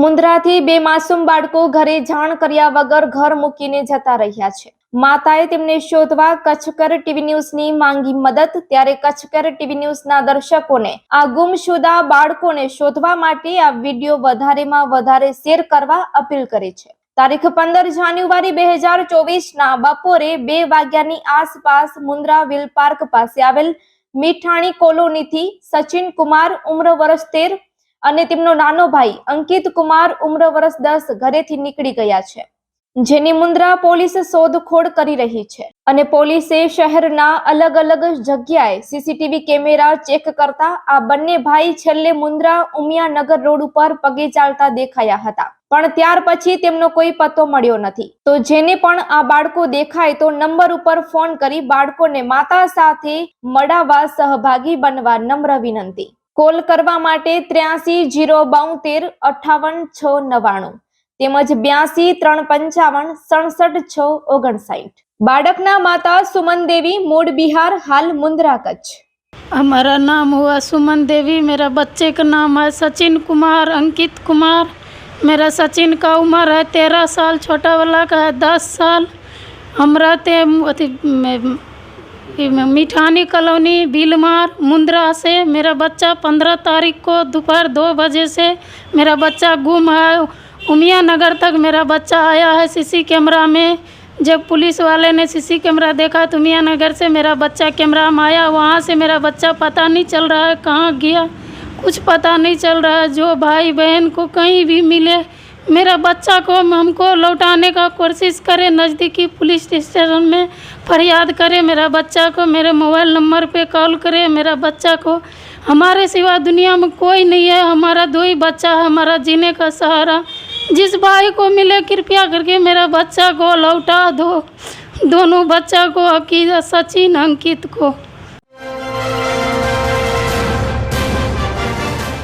મુન્દ્રાથી બે માસૂમ બાળકો ઘરે જાણ કર્યા વગર ઘર મૂકીને જતા રહ્યા છે. માતાએ તેમને શોધવા કચ્છકર ટીવી ન્યૂઝની માંગી મદદ, ત્યારે કચ્છકર ટીવી ન્યૂઝના દર્શકોને આ ગુમશુદા બાળકોને શોધવા માટે આ વીડિયો વધારેમાં વધારે શેર કરવા અપીલ કરી છે. તારીખ પંદર જાન્યુઆરી બે હજાર ચોવીસના બપોરે બે વાગ્યાની આસપાસ મુન્દ્રા વિલ પાર્ક પાસે આવેલ મીઠાણી કોલોનીથી સચિન કુમાર, ઉમ્ર વર્ષ તેર અને તેમનો નાનો ભાઈ અંકિત કુમાર ઉમ્ર વર્ષ દસ ઘરેથી નીકળી ગયા છે. જેની મુન્દ્રા પોલીસ શોધખોળ કરી રહી છે અને પોલીસે શહેરના અલગ અલગ જગ્યાએ સીસીટીવી કેમેરા ચેક કરતા આ બંને ભાઈ છેલ્લે મુન્દ્રા ઉમિયાનગર રોડ ઉપર પગે ચાલતા દેખાયા હતા. પણ ત્યાર પછી તેમનો કોઈ પત્તો મળ્યો નથી. તો જેને પણ આ બાળકો દેખાય તો નંબર ઉપર ફોન કરી બાળકોને માતા સાથે મળાવવા સહભાગી બનવા નમ્ર વિનંતી. કોલ કરવા માટે ત્ર્યાસી જીરો બોતેર અઠાવન છ નવ્વાણું તેમજ બ્યાસી ત્રણ પંચાવન સડસઠ છ ઓગણસાઠ બાળકના માતા સુમન દેવી મૂળ બિહાર હાલ મુન્દ્રા કચ્છ हमारा नाम हुआ सुमन देवी मेरा बच्चे का नाम है सचिन कुमार अंकित कुमार मेरा सचिन का उम्र है तेरह साल छोटा वाला का है दस साल हम रहते हैं अथी में- में- मिठानी कॉलोनी, बिलमार, मुंद्रा से मेरा बच्चा पंद्रह तारीख को दोपहर दो बजे से मेरा बच्चा गुम है। उमिया नगर तक मेरा बच्चा आया है सीसी कैमरा में। जब पुलिस वाले ने सीसी कैमरा देखा तो मियाँ नगर से मेरा बच्चा कैमरा में आया। वहाँ से मेरा बच्चा पता नहीं चल रहा है कहाँ गया। कुछ पता नहीं चल रहा है। जो भाई बहन को कहीं भी मिले मेरा बच्चा को हमको लौटाने का कोशिश करे, नज़दीकी पुलिस स्टेशन में फरियाद करे, मेरा बच्चा को मेरे मोबाइल नंबर पे कॉल करे, मेरा बच्चा को हमारे सिवा दुनिया में कोई नहीं है, हमारा दो ही बच्चा है, हमारा जीने का सहारा। जिस भाई को मिले, कृपया करके मेरा बच्चा को लौटा दो। दोनों बच्चा को अकीदा सचिन अंकित को।